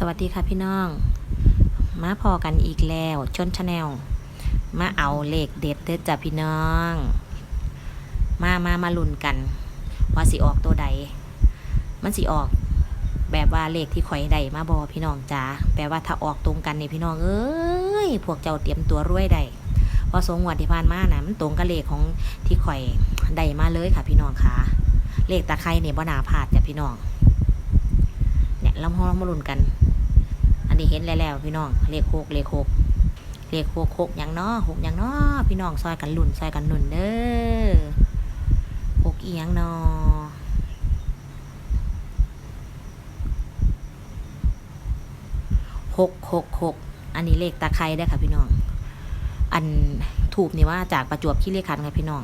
สวัสดีค่ะพี่น้อง มาพอกันอีกแล้วชนชาแนลมาเอาเลขเด็ดเด้อจ้ะพี่น้อง มามามาลุ้นกัน ว่าสิออกตัวใด มันสิออก แบบว่าเลขที่ข่อยได้มาบอพี่น้องจ้าแปลว่าถ้าออกตรงกันนี่พี่น้องเอ้ยพวกเจ้าเตรียมตัวรวยได้เพอสงวดที่ผ่านมานะมันตรงกับเลขของที่ข่อยได้มาเลยค่ะ พี่น้องค่ะ เลขตะไคร้เนี่ยบ่นาพลาดจ้ะพี่น้อง เนี่ยเรามามาลุ้นกัน นนี้เห็นแล้วๆพี่น้องเลขโคกเลขโคกเลขโคกโคกหยังเนาะหกหยังเนาะพี่น้องซอยกันลุ่นซอยกันหนุนเด้อโคกอียงเนาะหกหกหกอันนี้เลขตะไคร้เด้ค่ะพี่น้อง อันถูกนี่ว่าจากประจวบคีรีขันค่ะพี่น้อง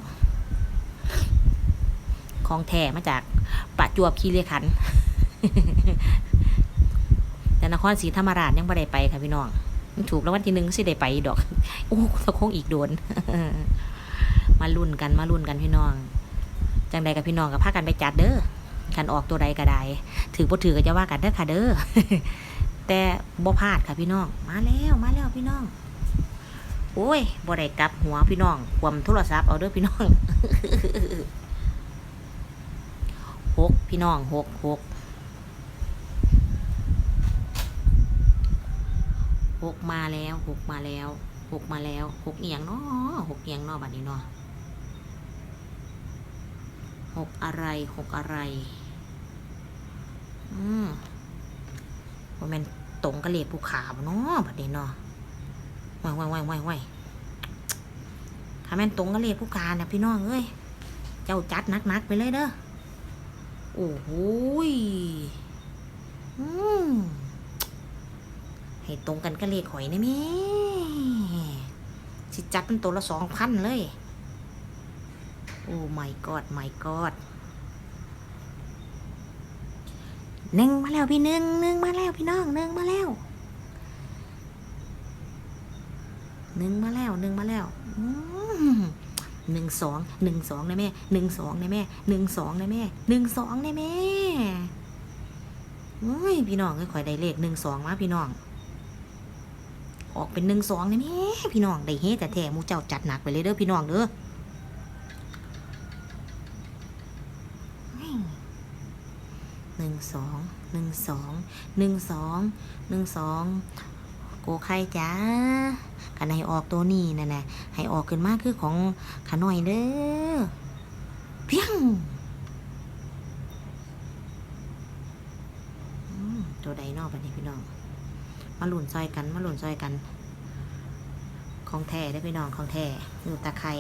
ของแท้มาจากประจวบคีรีขัน แต่นครศรีธรรมราชยังไม่ได้ไปค่ะพี่น้องถูกแล้ววันที่หนึ่งสิได้ไปดอกโอ้ตะคงอีกโดน มาลุ่นกันมาลุ่นกันพี่น้องจังใดกับพี่น้องกับพากันไปจัดเด้อกันออกตัวใดก็ได้ถือบ่ถือก็จะว่ากันเด้อค่ะเด้อแต่บ่พลาดค่ะพี่น้อง มาแล้วมาแล้วพี่น้องโอ้ยบ่ได้กลับหัวพี่น้องควมโทรศัพท์เอาเด้อพี่น้องหกพี่น้องหกหก หกมาแล้วหกมาแล้วหกมาแล้วหกเอียงเนาะหกเอียงเนาะบัดนี้เนาะหกอะไรหกอะไร อืมว่ามันตรงกระเลขภูขาบเนาะบัดนี้เนาะว่ายว่ายว่ายว่ายว่ายถ้าม่นตรงกระเลขภูขาเนี่ยพี่น้องเอ้ย เจ้าจัดนักๆไปเลยเด้อ โอ้โหยอืม ให้ตรงกันก็เลขหอยนะแม่สิจัดเป็นตัวละสองพันเลย โอ้ my god my god หนึ่งมาแล้วพี่หนึ่งหนึ่งมาแล้วพี่น้องหนึ่งมาแล้วหนึ่งมาแล้วหนึ่งมาแล้วอืมหนึ่งสองหนึ่งสองนะแม่หนึ่งสองนะแม่หนึ่งสองนะแม่หนึ่งสองนะแม่โอ้ยพี่น้องค่อยๆได้เลขหนึ่งสองมาพี่น้อง ออกเป็นหนึ่งสองนี่แม่พี่น้องได้เฮแต่แท้มูเจ้าจัดหนักไปเลยเด้อพี่น้องเด้อหนึ่งสองหนึ่งสองหนึ่งสองหนึ่งสองโกไข่จ้ากันให้ออกตัวนี้นะนะให้ออกขึ้นมากคือของขาหน่อยเด้อเพียงตัวใดนอกบัดนี้พี่น้อง มาหลุนซอยกัน มาหลุนซอยกัน ของแท้ได้อพี่น้องของแท้อยู่ตะไคร้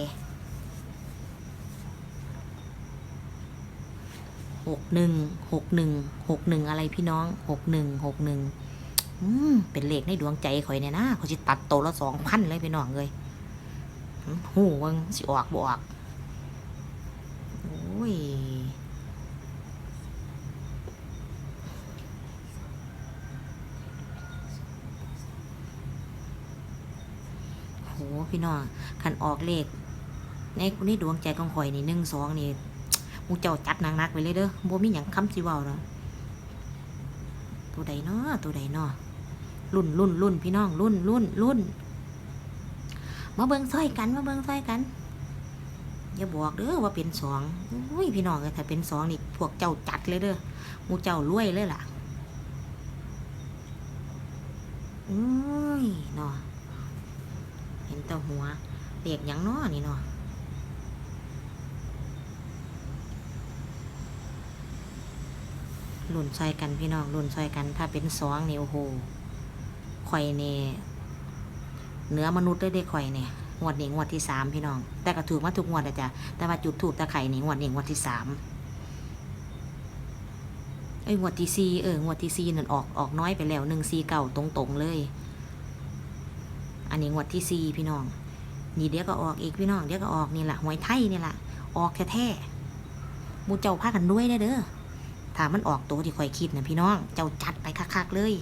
หกหนึ่งหกหนึ่งหกหนึ่งอะไรพี่น้องหกหนึ่งหกหนึ่งอืมเป็นเลขในดวงใจข่อยเนี่ยนะเขาจะตัดโตละสองพันเลยพี่น้องเลยหูวังสิออกบออกโอ้ย โห พี่น้องคันออกเลขในคนนี้ดวงใจของข่อยนี่หนึ่งสองนี่มูเจ้าจัดหนักๆไปเลยเด้อบ่มีหยังคำสิเว้าเนาะตัวใดเนาะตัวใดเนาะรุ่นรุ่นรุ่นพี่น้องรุ่นรุ่นรุ่นมาเบิ่งซอยกันมาเบิ่งซอยกันอย่าบอกเด้อว่าเป็นสองอุ้ยพี่น้องเอ้ยถ้าเป็นสองนี่พวกเจ้าจัดเลยเด้อมูเจ้ารวยเลยล่ะอุ้ยเนาะ แต่หัวเด็กยังน้อนี่เนาะหลุนซอยกันพี่น้องหลุนซอยกัน ถ้าเป็นสองนี่โอ้โหข่อยเนี่ยเนื้อมนุษย์ได้ได้ข่อยเนี่ยงวดนี้งวดที่สามพี่น้อง แต่ก็ถูกมาทุกงวดอะจ้ะแต่ว่าจุดถูกตะไคร่นี่งวดนี้งวดที่สามเอ้งวดที่สี่เอองวดที่สี่นั่นออกออกน้อยไปแล้วหนึ่งสี่เก่าตรงๆเลย อันนี้งวดที่สี่พี่น้อง นี่เดี๋ยวก็ออกอีกพี่น้อง เดี๋ยวก็ออกนี่แหละหวยไทยนี่แหละออกแท้ๆมูเจ้าพากันด้วยเด้เด้อถ้ามันออกตัวที่คอยคิดนะพี่น้อง เจ้าจัดไปคักๆเลย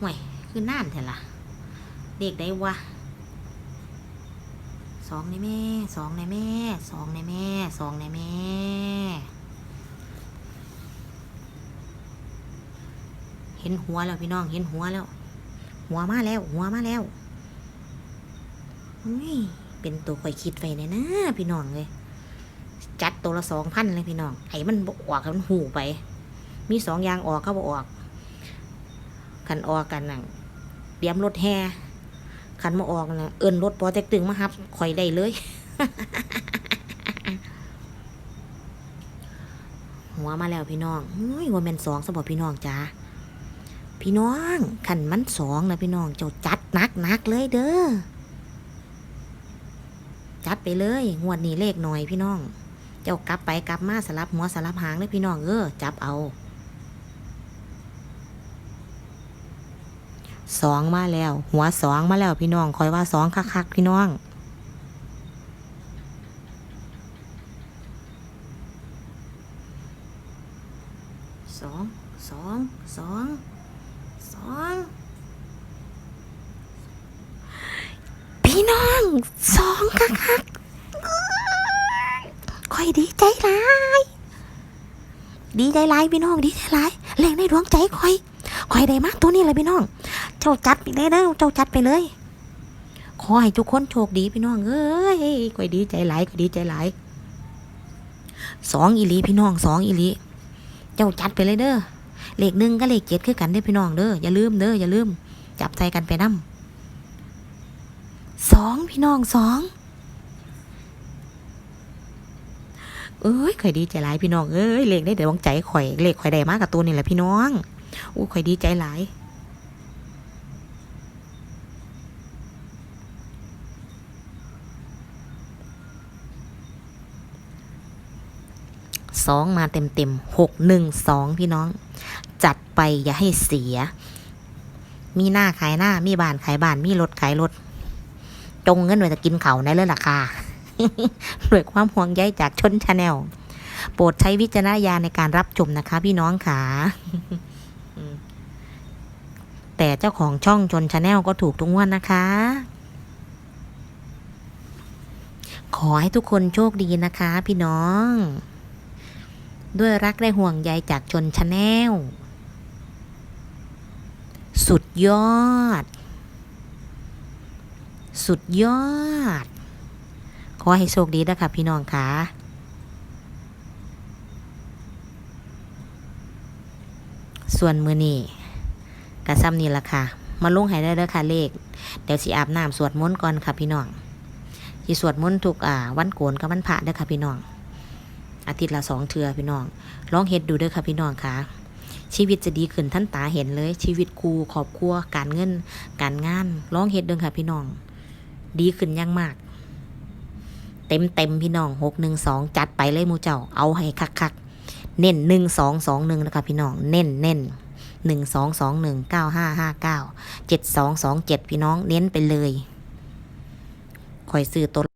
ห่วยคือน่านเถอะล่ะเด็กได้วะสองในแม่สองในแม่สองในแม่สองในแม่เห็นหัวแล้วพี่น้องเห็นหัวแล้ว หัวมาแล้ว หัวมาแล้วอุ้ยเป็นตัวข่อยคิดไปเนี่ยนะ พี่น้องเลย จัดตัวละสองพันเลยพี่น้องไห้มันบออกมันหูไป มีสองอย่างออกก็บออกขันออกกันน่ะเตรียมรถแห่ขันมาออกน่ะเอินรถปอเต็กตึงมาครับข่อยได้เลยหัวมาแล้วพี่น้องเฮ้ยว่าแมนสองสำหรับพี่น้องจ้า พี่น้องขันมันสองนะพี่น้องเจ้าจัดนักนักเลยเด้อจัดไปเลยงวดนี้เลขหน่อยพี่น้อง เจ้ากลับไปกลับมาสลับหัวสลับหางเลยพี่น้องเออจับเอาสองมาแล้ว หัวสองมาแล้วพี่น้องคอยว่าสองคักๆพี่น้อง สอง สอง สอง สอง พี่น้องสองคักคักค่อยดีใจหลายดีใจหลายพี่น้องดีใจหลายแรงในดวงใจค่อยค่อยได้มากตัวนี้เลยพี่น้อง เจ้าจัดไปเลยเด้อเจ้าจัดไปเลย ขอให้ทุกคนโชคดีพี่น้องเอ้ยค่อยดีใจหลายค่อยดีใจหลายสองอีลีพี่น้องสองอีลีเจ้าจัดไปเลยเด้อเลขหนึ่งก็เลขเจ็ดคือกันเด้อพี่น้องเด้ออย่าลืมเด้ออย่าลืม จับใจกันไปนำ สองพี่น้องสองเอ้ยข่อยดีใจหลายพี่น้องเอ้ยเลขได้เดี๋ยววางใจข่อยเลขข่อยได้มากกับตัวนี่แหละพี่น้องอู้ข่อยดีใจหลายสองมาเต็มเต็มหกหนึ่งสองพี่น้อง จัดไปอย่าให้เสีย มีหน้าขายหน้ามีบ้านขายบ้านมีรถขายรถ จงเงินไว้จะกินเขาในเรื่องราคาด้วยความห่วงใยจากชนชาแนล โปรดใช้วิจารณญาณในการรับชมนะคะ พี่น้องค่ะแต่เจ้าของช่องชนชาแนลก็ถูกทุกงวดนะคะ ขอให้ทุกคนโชคดีนะคะ พี่น้อง ด้วยรักและห่วงใยจากชนชาแนล สุดยอด สุดยอด ขอให้โชคดีนะคะพี่น้องค่ะส่วนมือนี่กระซ้ำนี่ละค่ะ มาลงให้ได้เด้อค่ะเลข เดี๋ยวสิอาบน้ำสวดมนต์ก่อนค่ะพี่น้องสิสวดมนต์ทุกอ่าวันโกนกับวันพระเด้อค่ะพี่น้อง อาทิตย์ละสองเทือพี่น้องลองเฮ็ดดูเด้อค่ะพี่น้องค่ะ ชีวิตจะดีขึ้นท่านตาเห็นเลย ชีวิตครูครอบครัวการเงิน การงานลองเฮ็ดเด้อค่ะพี่น้อง ดีขึ้นยังมาก เต็มเต็มพี่น้องหกหนึ่งสองจัดไปเลยมูเจ้าเอาให้คักคักเน้นหนึ่งสองสองหนึ่งนะคะพี่น้องเน้นเน้นหนึ่งสองสองหนึ่งเก้าห้าห้าเก้าเจ็ดสองสองเจ็ดพี่น้องเน้นไปเลยคอยซื้อตัว